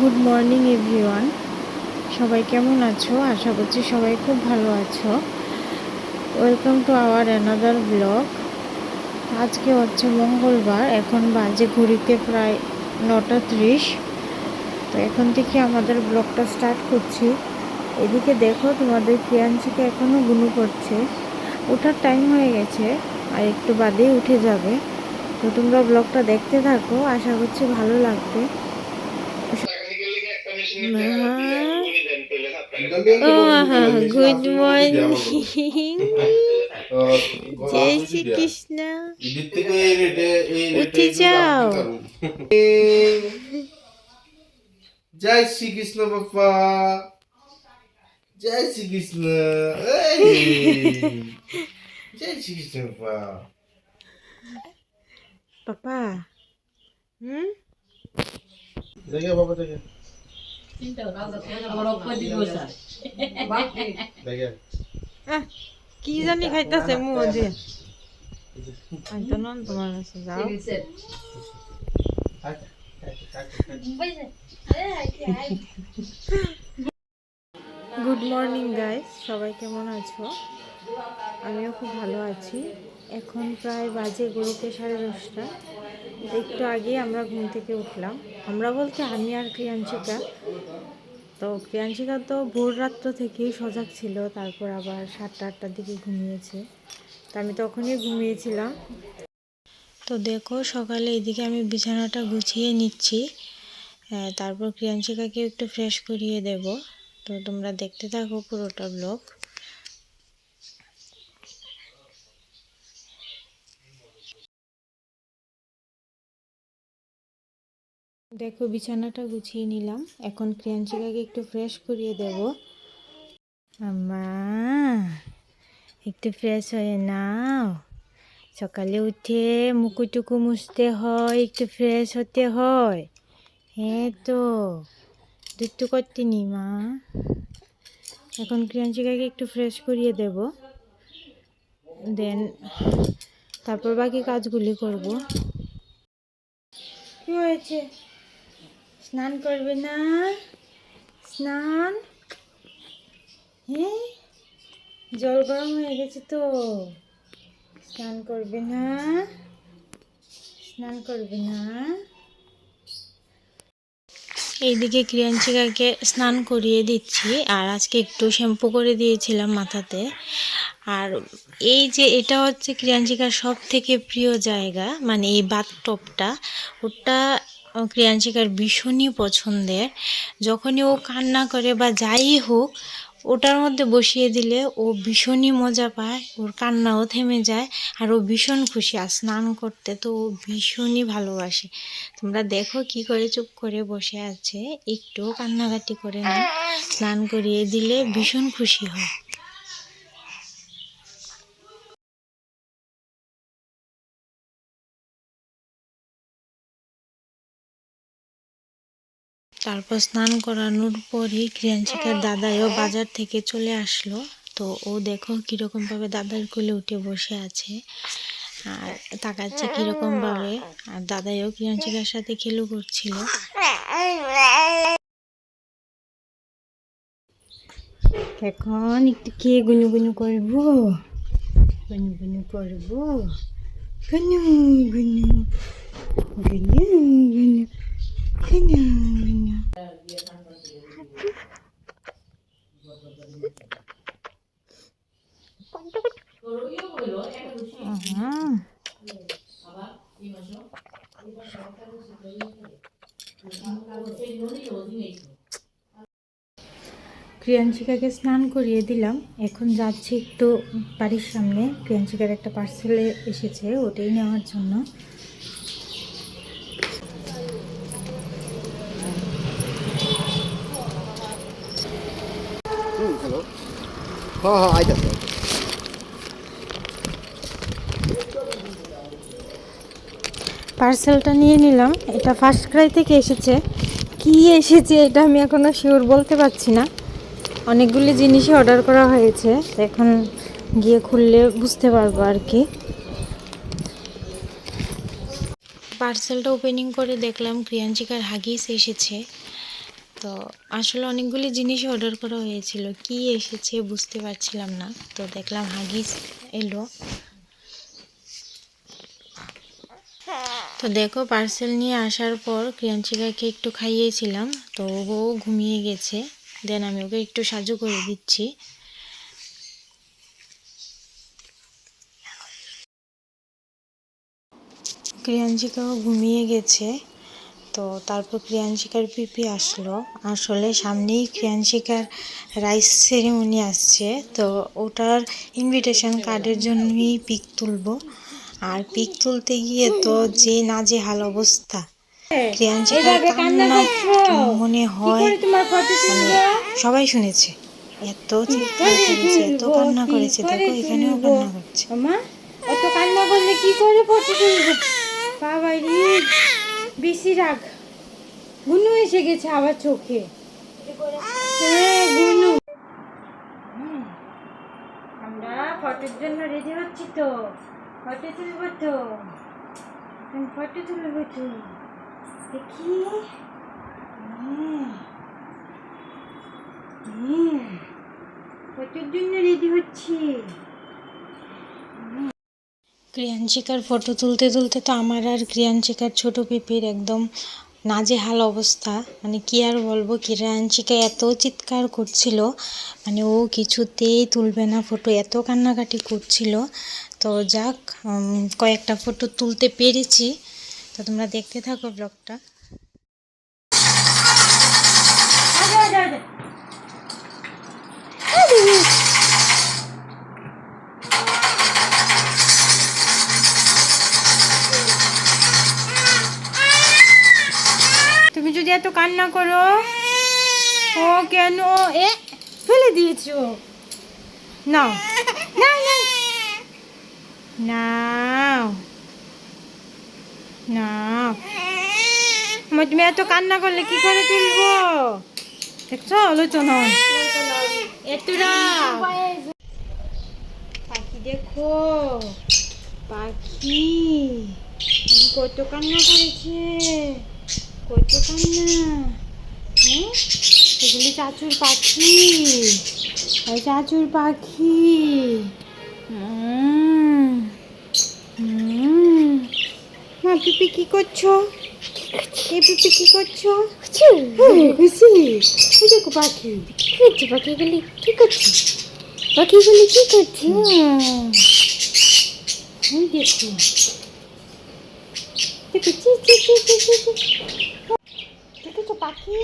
Good morning everyone সবাই কেমন আছো? আশা করছি সবাই খুব ভালো আছো। Welcome to our another blog আজকে হচ্ছে মঙ্গলবার, এখন বাজে ঘড়িতে প্রায় নটা ত্রিশ। তো এখন থেকে আমাদের ব্লগটা স্টার্ট করছি। এদিকে দেখো, তোমাদের প্রিয়াংশিকা এখনও গুনু করছে। ওঠার টাইম হয়ে গেছে, আর একটু বাদেই উঠে যাবে। তো তোমরা ব্লগটা দেখতে থাকো, আশা করছি ভালো লাগবে। গুড মর্নিং জয় শ্রী কৃষ্ণ উঠে যাও। জয় শ্রীকৃষ্ণ বাপ্পা জয় শ্রীকৃষ্ণ। জয় শ্রীকৃষ্ণ বাপ্পা পাপা হুম দেখে বাবা দেখে কি জানি খাইতেছে মুজে আমি তো নন তোমার কাছে যাও। গুড মর্নিং গাইস সবাই কেমন আছো? আমিও খুব ভালো আছি। এখন প্রায় বাজে গড়িতে সাড়ে দশটা একটু আগে আমরা ঘুম থেকে উঠলাম। আমরা বলতে আমি আর ক্রিয়াঞ্চিকা তো ক্রিয়াঞ্চিকা তো ভোর রাত্র থেকেই সজাগ ছিল, তারপর আবার সাতটা, আটটার দিকে ঘুমিয়েছে। তো আমি তখনই ঘুমিয়েছিলাম। তো দেখো, সকালে এদিকে আমি বিছানাটা গুছিয়ে নিচ্ছি। তারপর ক্রিয়াঞ্চিকাকে একটু ফ্রেশ করিয়ে দেব। তো তোমরা দেখতে থাকো পুরোটা ব্লগ দেখো, বিছানাটা গুছিয়ে নিলাম। এখন ক্রিয়াঞ্চিকাকে একটু ফ্রেশ করিয়ে দেব। আম্মা, একটু ফ্রেশ হয়ে নাও। সকালে উঠে মুকুটুকু মুছতে হয়, একটু ফ্রেশ হতে হয়। হ্যাঁ তো দুধ করতে নি, মা। এখন ক্রিয়াঞ্চিকাকে একটু ফ্রেশ করিয়ে দেব। দেন তারপর বাকি কাজগুলি করব। কি হয়েছে? স্নান করবে না? স্নান? হ্যাঁ জল গরম হয়ে গেছে তো। স্নান করবে না? স্নান করবে না? এইদিকে ক্রিয়াঞ্চিকাকে স্নান করিয়ে দিচ্ছি, আর আজকে একটু শ্যাম্পু করে দিয়েছিলাম মাথাতে। আর এই যে এটা হচ্ছে ক্রিয়াঞ্চিকার সব থেকে প্রিয় জায়গা মানে এই বাথটপটা, ওটা ক্রিয়াঞ্চিকার ভীষণই পছন্দের। যখনই ও কান্না করে বা যাই হোক, ওটার মধ্যে বসিয়ে দিলে ও ভীষণই মজা পায়, ওর কান্নাও থেমে যায় আর ও ভীষণ খুশি। আর স্নান করতে তো ও ভীষণই ভালোবাসে। তোমরা দেখো কি করে চুপ করে বসে আছে একটু কান্নাকাটি করে না। স্নান করিয়ে দিলে ভীষণ খুশি হয়। তারপর স্নান করানোর পরই ক্রিয়াঞ্চিকার দাদাইও বাজার থেকে চলে আসলো। তো ও দেখো কীরকম ভাবে দাদার কোলে উঠে বসে আছে আর তাকাচ্ছে কীরকম ভাবে আর দাদাইও ক্রিয়াঞ্চিকার সাথে খেলু করছিল। এখন একটু কে গুনু গুনু করব? গুনু গুনু করব? গুনু গুনু গুনু গুনু। ক্রিয়াঞ্চিকাকে স্নান করিয়ে দিলাম। এখন যাচ্ছি একটু বাড়ির সামনে। ক্রিয়াঞ্চিকার একটা পার্সেলে এসেছে, ওটাই নেওয়ার জন্য। হ্যালো হ্যাঁ হ্যাঁ আইতাছে পার্সেলটা নিয়ে নিলাম। এটা ফার্স্ট ক্রাই থেকে এসেছে। কি এসেছে এটা আমি এখনও শিওর বলতে পারছি না। অনেকগুলি জিনিসই অর্ডার করা হয়েছে। এখন গিয়ে খুললে বুঝতে পারব আর কি। পার্সেলটা ওপেনিং করে দেখলাম ক্রিয়াঞ্চিকার হাগিস এসেছে। তো আসলে অনেকগুলি জিনিস অর্ডার করা হয়েছিল। কি এসেছে বুঝতে পারছিলাম না। তো দেখলাম হাগিস এলো। তো দেখো পার্সেল নিয়ে আসার পর ক্রিয়াঞ্চিকাকে একটু খাইয়েছিলাম। তো ও ঘুমিয়ে গেছে। দেন আমি ওকে একটু সাজু করে দিচ্ছি। ক্রিয়াঞ্চিকাও ঘুমিয়ে গেছে। তো তারপর ক্রিয়াঞ্চিকার পিপি আসলো। আসলে সামনেই ক্রিয়াঞ্চিকার রাইস সেরেমনি আসছে। তো ওটার ইনভিটেশন কার্ডের জন্যই পিক তুলবো। আর পিক তুলতে গিয়ে তো যে নাজেহাল অবস্থা। ক্রিয়াঞ্চিকার কান্না মনে হয়? মানে সবাই শুনেছে। এত চিৎকার করেছে এত কান্না করেছে। দেখো এখানেও কান্না করছে। অত কান্না করলে কি করে ফটো তুলবো বাবা রে। বেশি রাগ। গুনু এসে গেছে আবার চোখে। হ্যাঁ আমরা ফটোর জন্য রেডি হচ্ছি তো। ফটো তুলবো তো। ফটো তুলবো তো দেখি। হ্যাঁ। হ্যাঁ। ফটোর জন্য রেডি হচ্ছি। ক্রিয়াঞ্চিকার ফটো তুলতে তুলতে তো আমার আর ক্রিয়াঞ্চিকার ছোট পিপির একদম নাজেহাল অবস্থা। মানে কি আর বলব ক্রিয়াঞ্চিকা এত চিৎকার করছিল মানে ও কিছুতেই তুলবে না ফটো, এত কান্নাকাটি করছিল। তো যাক কয়েকটা ফটো তুলতে পেরেছি। তো তোমরা দেখতে থাকো ব্লগটা। কান্না করো। ও কেন? এ, ফেলে দিয়েছ। নাও। নাও নাও। নাও। আমার তুমি এত কান্না করলে কি করে তুলবো দেখছ? আলোচনা। এতটা। পাখি দেখো। পাখি। কত কান্না করেছে। কত কান্না হ্যাঁ? এগুলি চাচুর পাখি। ওই চাচুর পাখি। মা পিপি কি করছ? এ পিপি কি করছ? হ্যাঁ, খুশি ওই দেখো পাখি। কি করছ পাখিগুলি কি করছ? পাখিগুলি কি করছে? দেখো। পাখি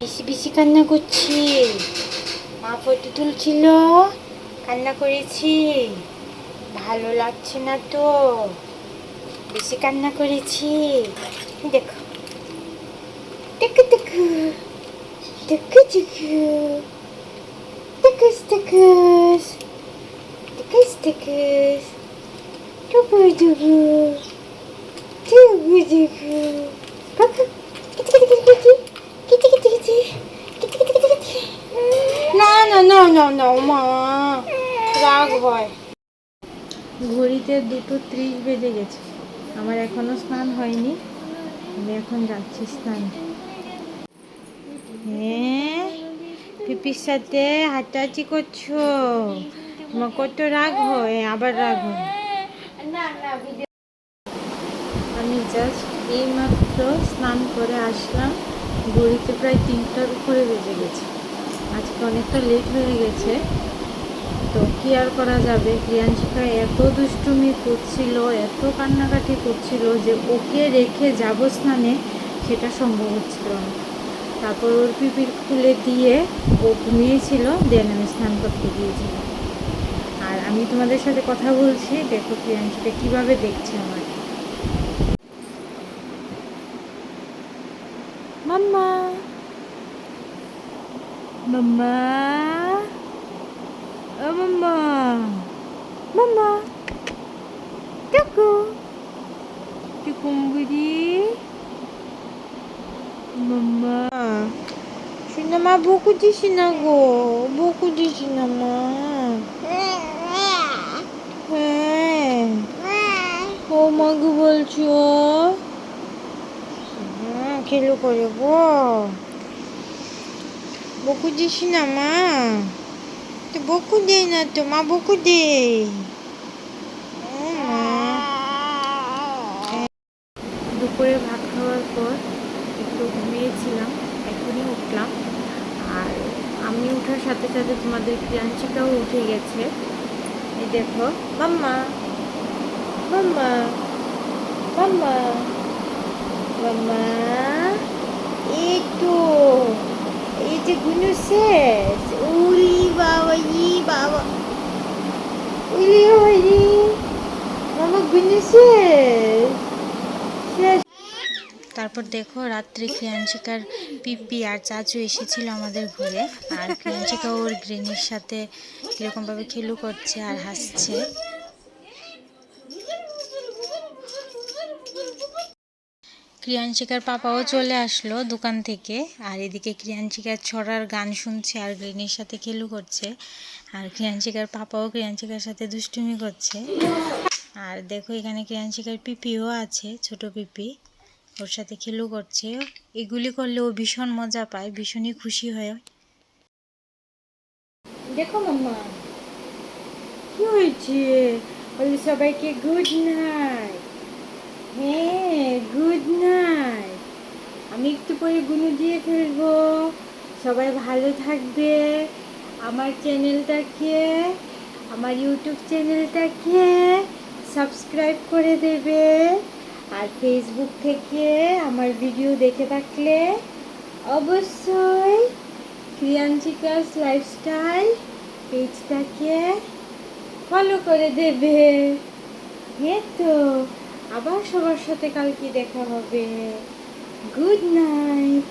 বেশি বেশি কান্না করছি। মা ফটো তুলছিল, কান্না করেছি। ভালো লাগছে না তো। বেশি কান্না করেছি। দেখো। দেখো দেখো। দেখো দেখো। Tıkış stickers. Tıkış stickers. Tıkır tıkır. Tıkır tıkır. Bakın. No no no no no ma. রাগ ভয় ঘড়িতে দুটো ত্রিশ বেজে গেছে আমার এখনও স্নান হয়নি আমি এখন যাচ্ছি স্নান হ্যাঁ পিপির সাথে হাঁটাহাঁটি করছ? তোমার কত রাগ হয়, আবার রাগ হয়। আমি জাস্ট এইমাত্র স্নান করে আসলাম ঘড়িতে প্রায় তিনটার উপরে বেজে গেছে। আজকে অনেকটা লেট হয়ে গেছে। তো কি আর করা যাবে? প্রিয়াঞ্চিকা এত দুষ্টুমি করছিল, এত কান্নাকাটি করছিল যে ওকে রেখে যাব স্নানে, সেটা সম্ভব হচ্ছিল না। তারপর ওর পিপির খুলে দিয়ে ও ঘুমিয়েছিল দেন আমি স্নান করতে গিয়েছিলাম। আর আমি তোমাদের সাথে কথা বলছি, দেখো প্রিয়াঞ্চিকা কীভাবে দেখছে আমার মাম্মা। মাম্মা। ও মাম্মা। মাম্মা। টুকু টুকুম্বুরি 엄마. 준엄마 보고 드시나고. 보고 드시나마. 왜? 엄마가 뭘 줘? 응, 길로 걸리고. 먹고 드시나마. 또 먹고 되나 또마 먹고 돼. দুপুরে ভাত খাওয়ার পর একটু ঘুমিয়েছিলাম, এখনই উঠলাম। আর আমি ওঠার সাথে সাথে তোমাদের ক্রিয়াঞ্চিকাও উঠে গেছে। এই দেখো, মাম্মা মাম্মা মাম্মা মাম্মা এই তো এই যে গুনু শেষ। উলি বাবা, ই বাবা। উলি হরি মামা গুনু শেষ। তারপর দেখো রাত্রে ক্রিয়াঞ্চিকার পিপি আর চাচু এসেছিল আমাদের ঘরে। আর ক্রিয়াঞ্চিকা ওর গ্রেনির সাথে কীরকমভাবে খেলু করছে আর হাসছে। ক্রিয়াঞ্চিকার পাপাও চলে আসলো দোকান থেকে। আর এদিকে ক্রিয়াঞ্চিকার ছড়ার গান শুনছে আর গ্রেনির সাথে খেলু করছে। আর ক্রিয়াঞ্চিকার পাপাও ক্রিয়াঞ্চিকার সাথে দুষ্টুমি করছে। আর দেখো এখানে ক্রিয়াঞ্চিকার পিপিও আছে, ছোট পিপি। ওর সাথে খেলু করছে। এগুলি করলে ও ভীষণ মজা পায়, ভীষণই খুশি হয়। দেখো মাম্মা, কি হয়েছে? বলি সবাইকে গুড নাইট হ্যাঁ গুড নাইট আমি একটু পরে গুনু দিয়ে ফেলব। সবাই ভালো থাকবে। আমার চ্যানেলটাকে, আমার ইউটিউব চ্যানেলটাকে সাবস্ক্রাইব করে দেবে। আর ফেসবুক থেকে আমার ভিডিও দেখে থাকলে অবশ্যই ক্রিয়াঞ্চিকাস লাইফস্টাইল পেজটাকে ফলো করে দেবে। হ্যাঁ তো, আবার সবার সাথে কালকে দেখা হবে। Good night